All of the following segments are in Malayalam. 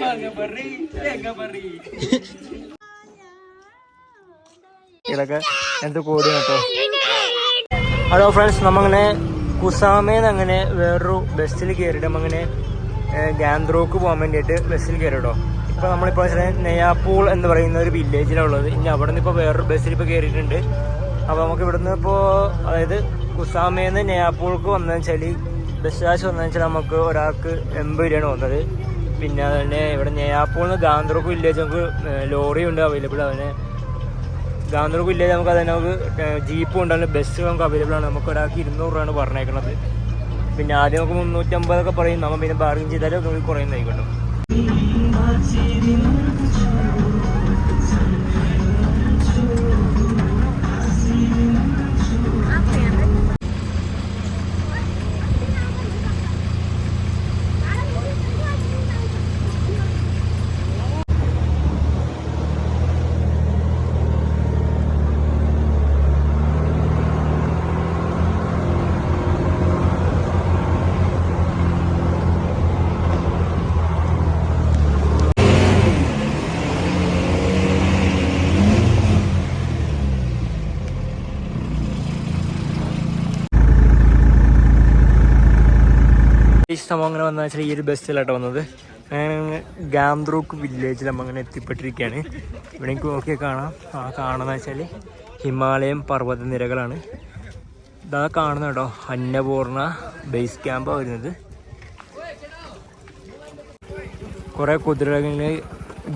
ഇതൊക്കെ എന്ത് കൂടി കേട്ടോ? ഹലോ ഫ്രണ്ട്സ് നമ്മങ്ങനെ കുസാമേന്ന് അങ്ങനെ വേറൊരു ബസ്സിൽ കയറിയിട്ട് നമ്മങ്ങനെ ഗാന്ത്രോക്ക് പോകാൻ വേണ്ടിയിട്ട് ബസ്സിൽ കയറി കേട്ടോ ഇപ്പോൾ നമ്മളിപ്പോൾ നെയ്യാപ്പൂൾ എന്ന് പറയുന്ന ഒരു വില്ലേജിലാണ് ഉള്ളത് ഇനി അവിടെ നിന്ന് ഇപ്പോൾ വേറൊരു ബസ്സിൽ ഇപ്പോൾ കയറിയിട്ടുണ്ട് അപ്പോൾ നമുക്ക് ഇവിടുന്ന് ഇപ്പോൾ അതായത് കുസാമേന്ന് നെയ്യാപ്പൂൾക്ക് വന്നതെന്ന് ബസ് കാശ് വന്നതെന്ന് നമുക്ക് ഒരാൾക്ക് എൺപത് രൂപയാണ് വന്നത്. പിന്നെ അതുതന്നെ ഇവിടെ നെയ്യാപ്പൂളിൽ നിന്ന് ഗാന്ധർക്ക് വില്ലേജ് നമുക്ക് ലോറി ഉണ്ട് അവൈലബിൾ അതിനെ ഗാന്ധർക്ക് വില്ലേജ് നമുക്ക് അതിന് നമുക്ക് ജീപ്പും ഉണ്ടല്ലോ ബസ് നമുക്ക് അവൈലബിൾ ആണ്. നമുക്ക് ഒരാൾക്ക് ഇരുന്നൂറ് രൂപയാണ് പറഞ്ഞേക്കണത്. പിന്നെ ആദ്യം നമുക്ക് മുന്നൂറ്റമ്പതൊക്കെ പറയും. നമ്മൾ പിന്നെ ബാർഗിൻ ചെയ്താലും നമുക്ക് കുറയുന്നതായിക്കോട്ടും. സംഭവം അങ്ങനെ വന്നാൽ വെച്ചാൽ ഈ ഒരു ബസ്സിലാട്ടോ വന്നത്. ഗാംദ്രൂക്ക് വില്ലേജിൽ നമ്മൾ അങ്ങനെ എത്തിപ്പെട്ടിരിക്കുകയാണ് ഇവിടെ എനിക്ക് നോക്കിയാൽ കാണാം. ആ കാണുന്ന വെച്ചാൽ ഹിമാലയം പർവത നിരകളാണ് ഇതാ കാണുന്ന കേട്ടോ. അന്നപൂർണ ബേസ് ക്യാമ്പാണ് വരുന്നത്. കുറേ കുതിരകളിൽ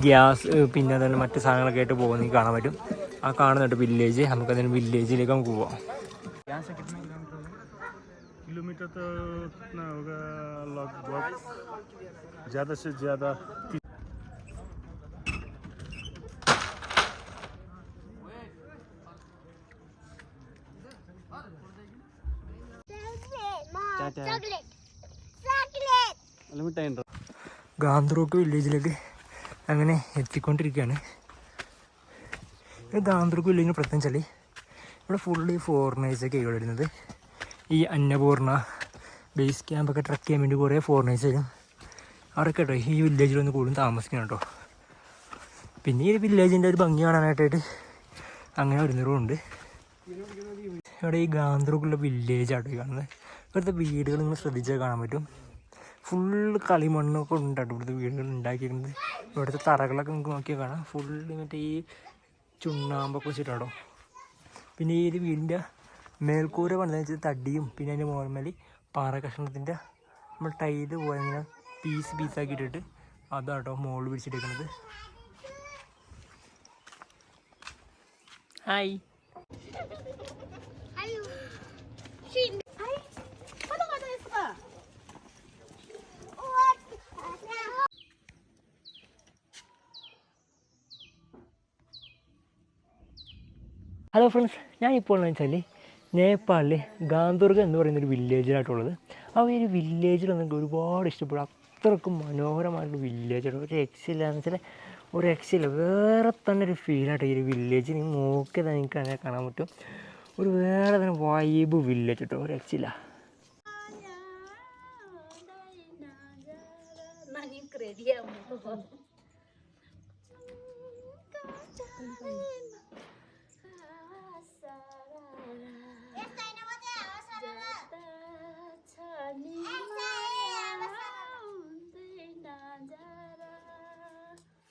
ഗ്യാസ് പിന്നെ അതുപോലെ മറ്റു സാധനങ്ങളൊക്കെ ആയിട്ട് പോകുന്നത് കാണാൻ പറ്റും. ആ കാണുന്ന കേട്ടോ വില്ലേജ് നമുക്കതിന് വില്ലേജിലേക്ക് നമുക്ക് പോവാം. किलोमीटर तो उतना होगा लगभग ज़्यादा से ज़्यादा ചോക്ലേറ്റ് ചോക്ലേറ്റ് ഗാന്ധറോക്ക് വില്ലേജിലേക്ക് അങ്ങനെ എത്തിക്കൊണ്ടിരിക്കുകയാണ് ഈ ഗാന്ധറോക്ക് വില്ലേജിന് പ്രത്യേകം വെച്ചാൽ ഇവിടെ ഫുള്ള് ഫോറിനേഴ്സൊക്കെ ഇവിടെ വരുന്നത് ഈ അന്നപൂർണ ബേസ് ക്യാമ്പൊക്കെ ട്രക്ക് ചെയ്യാൻ വേണ്ടി കുറേ ഫോറിനേഴ്സ് വരും അവരൊക്കെ കേട്ടോ ഈ വില്ലേജിലൊന്ന് കൂടുതലും താമസിക്കണം കേട്ടോ. പിന്നെ ഈ വില്ലേജിന്റെ ഒരു ഭംഗി കാണാനായിട്ടായിട്ട് അങ്ങനെ വരുന്നവരുണ്ട് ഇവിടെ ഈ ഗാന്ധർക്കുള്ള വില്ലേജ് ആട്ടോ ഈ കാണുന്നത്. ഇവിടുത്തെ വീടുകൾ നിങ്ങൾ ശ്രദ്ധിച്ചാൽ കാണാൻ പറ്റും. ഫുള്ള് കളിമണ്ണൊക്കെ ഉണ്ടാട്ടോ ഇവിടുത്തെ വീടുകൾ ഉണ്ടാക്കിയിരുന്നത്. ഇവിടുത്തെ തറകളൊക്കെ നിങ്ങൾക്ക് നോക്കിയാൽ കാണാം. ഫുള്ള് മറ്റേ ഈ ചുണ്ണാമ്പൊക്കെ വെച്ചിട്ടാണോ പിന്നെ ഈ ഒരു വീടിന്റെ മേൽക്കൂര പണിതെന്ന് വെച്ചാൽ തടിയും പിന്നെ അതിന്റെ മോർമലി പാറ കഷ്ണത്തിന്റെ നമ്മൾ ടൈൽ പോലെ ഇങ്ങനെ പീസ് പീസാക്കി ഇട്ടിട്ട് അതാട്ടോ മോൾ പിടിച്ചെടുക്കുന്നത് ഹായ് ഹലോ ഫ്രണ്ട്സ് ഞാൻ ഇപ്പോൾ എന്ന് വെച്ചാൽ നേപ്പാളിലെ ഗാന്ധുർഗ എന്ന് പറയുന്ന ഒരു വില്ലേജിലായിട്ടുള്ളത് ആ ഒരു വില്ലേജിൽ നമുക്ക് ഒരുപാട് ഇഷ്ടപ്പെടും അത്രക്കും മനോഹരമായിട്ടുള്ള വില്ലേജാണ് ഒരു രക്ഷയില്ല വെച്ചാൽ ഒരു രക്ഷയില്ല വേറെ തന്നെ ഒരു ഫീലായിട്ട് ഈ ഒരു വില്ലേജ് നിങ്ങൾ നോക്കിയത് നിങ്ങൾക്ക് അങ്ങനെ കാണാൻ പറ്റും. ഒരു വേറെ തന്നെ വൈബ് വില്ലേജ് കേട്ടോ ഒരു രക്ഷയില്ല Nani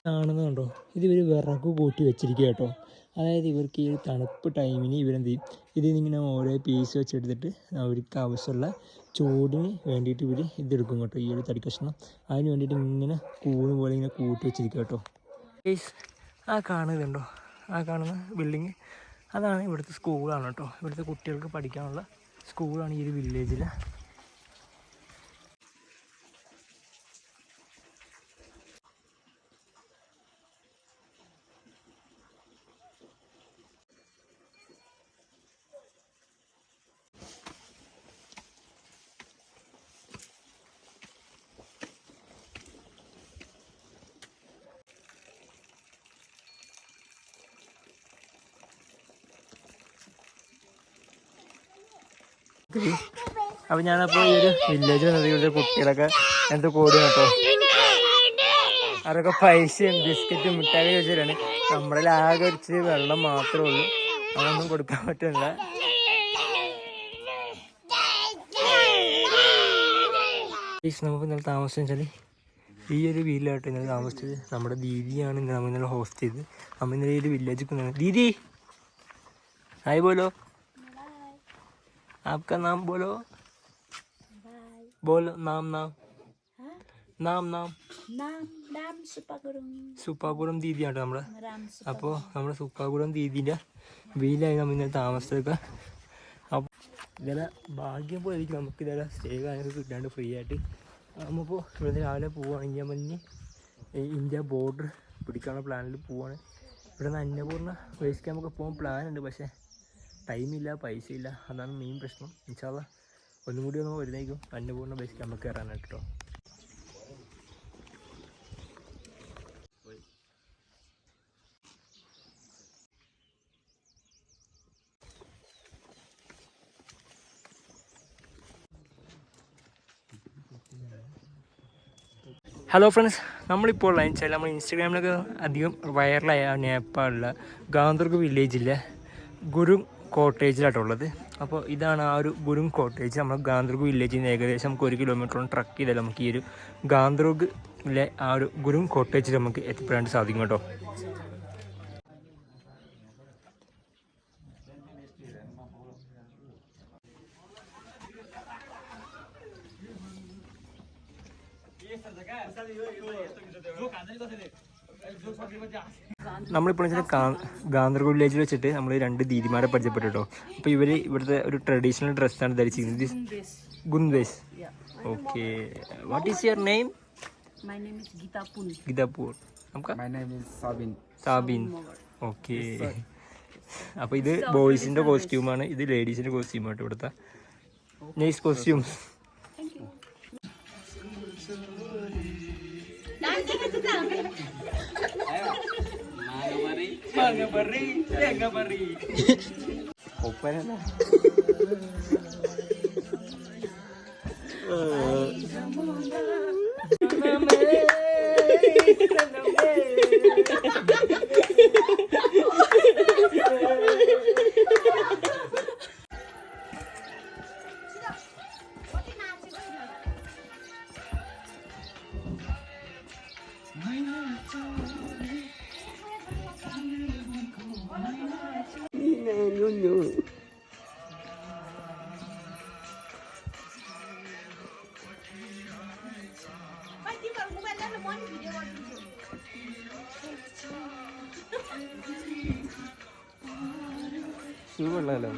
creería കാണുന്നുണ്ടോ ഇത് ഇവർ വിറക് കൂട്ടി വെച്ചിരിക്കുക കേട്ടോ. അതായത് ഇവർക്ക് ഈ തണുപ്പ് ടൈമിന് ഇവരെന്ത് ചെയ്യും? ഇതിങ്ങനെ ഓരോ പീസ് വെച്ചെടുത്തിട്ട് അവർക്ക് ആവശ്യമുള്ള ചൂടിന് വേണ്ടിയിട്ട് ഇവർ ഇതെടുക്കും കേട്ടോ ഈ ഒരു തടി കഷ്ണം അതിന് വേണ്ടിയിട്ട് ഇങ്ങനെ കൂണ് പോലെ ഇങ്ങനെ കൂട്ടി വെച്ചിരിക്കുക കേട്ടോ. ആ കാണുന്നുണ്ടോ ആ കാണുന്ന ബിൽഡിങ് അതാണ് ഇവിടുത്തെ സ്കൂളാണ് കേട്ടോ. ഇവിടുത്തെ കുട്ടികൾക്ക് പഠിക്കാനുള്ള സ്കൂളാണ് ഈ ഒരു വില്ലേജിൽ അപ്പോൾ ഞാനപ്പോൾ ഈ ഒരു വില്ലേജ് ഇവിടുത്തെ കുട്ടികളൊക്കെ എന്ത് കൂടി കേട്ടോ അതൊക്കെ പൈസയും ബിസ്ക്കറ്റും മിഠായി വെച്ചിട്ടാണ് നമ്മളിൽ ആകെ ഒരിച്ചിരി വെള്ളം മാത്രമേ ഉള്ളൂ. അതൊന്നും കൊടുക്കാൻ പറ്റില്ല നമുക്ക് ഇന്നലെ താമസം വെച്ചാൽ ഈ ഒരു വീട്ടിലായിട്ട് ഇന്നലെ താമസിച്ചത്. നമ്മുടെ ദീദിയാണ് ഇന്നലെ നമ്മൾ ഇന്നലെ ഹോസ്റ്റ് ചെയ്ത് നമ്മൾ ഇന്നലെ ഈ ഒരു വില്ലേജിൽ ദീദി! ആയി ബോലോ आपका नाम बोलो बोलो नाम नाम നാം നാം Nam Nam Supagurung സുപ്പാകുളം ദീദിയാണ് നമ്മുടെ Ram അപ്പോൾ നമ്മുടെ സുപ്പാകുളം ദീദിൻ്റെ വീലായി നമ്മൾ ഇന്നലെ താമസത്തൊക്കെ അപ്പോൾ ഇതല്ല ഭാഗ്യം പോയിരിക്കും നമുക്ക് ഇതല്ല സ്റ്റേ കാര്യങ്ങൾ കിട്ടാണ്ട് ഫ്രീ ആയിട്ട് നമ്മളിപ്പോൾ ഇവിടുന്ന് രാവിലെ പോവുകയാണെങ്കിൽ നമ്മൾ ഇനി ഈ ഇന്ത്യ ബോർഡർ പിടിക്കാനുള്ള പ്ലാനിൽ പോവാണ് ഇവിടെ നിന്ന് അന്നപൂർണ്ണ ബേസ് ക്യാമ്പൊക്കെ പോകാൻ പ്ലാൻ ഉണ്ട് പക്ഷേ ടൈമില്ല പൈസ ഇല്ല അതാണ് മെയിൻ പ്രശ്നം. ഇൻഷാല്ല ഒന്നും കൂടി ഒന്ന് വരുന്നേക്കും അന്നപൂർണ ബേസ് നമുക്ക് കയറാനായിട്ട് ഹലോ ഫ്രണ്ട്സ് നമ്മളിപ്പോൾ ഉള്ള വെച്ചാൽ നമ്മൾ ഇൻസ്റ്റാഗ്രാമിലൊക്കെ അധികം വൈറലായ നേപ്പാളിലെ ഗാന്ധർഗ് വില്ലേജിലെ ഗുരു കോട്ടേജിലായിട്ടുള്ളത് അപ്പോൾ ഇതാണ് ആ ഒരു ഗുരുങ് കോട്ടേജ് നമ്മൾ ഗാന്ധർഗ് വില്ലേജിൽ നിന്ന് ഏകദേശം നമുക്ക് ഒരു കിലോമീറ്ററോളം ട്രക്ക് ചെയ്താൽ നമുക്ക് ഈ ഒരു ഗാന്ധർഗിലെ ആ ഒരു ഗുരുങ് കോട്ടേജിൽ നമുക്ക് എത്തിപ്പെടാൻ സാധിക്കും കേട്ടോ. നമ്മളിപ്പോൾ വെച്ചാൽ ഗാന്ധർഗ വില്ലേജിൽ വെച്ചിട്ട് നമ്മൾ രണ്ട് ദീദിമാരെ പരിചയപ്പെട്ടു കേട്ടോ അപ്പോൾ ഇവർ ഇവിടുത്തെ ഒരു ട്രഡീഷണൽ ഡ്രസ്സാണ് ധരിച്ചിരിക്കുന്നത്. ഗുന്ദേശ് okay what is your name Geetapur. Sabin okay അപ്പോൾ ഇത് ബോയ്സിന്റെ കോസ്റ്റ്യൂമാണ് ഇത് ലേഡീസിന്റെ കോസ്റ്റ്യൂമാണ് ഇവിടുത്തെ. Nice costume Mga bari, mga bari. Eh, Open na. കൊള്ളാലോ